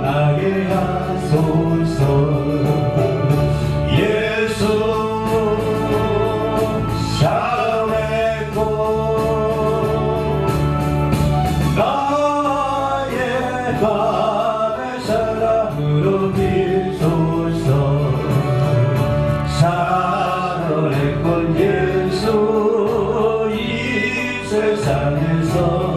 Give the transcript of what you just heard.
나게 하소서 예수 샤의 꽃 나의 밤의 사랑으로 비소서 살아냈건 예수 이 세상에서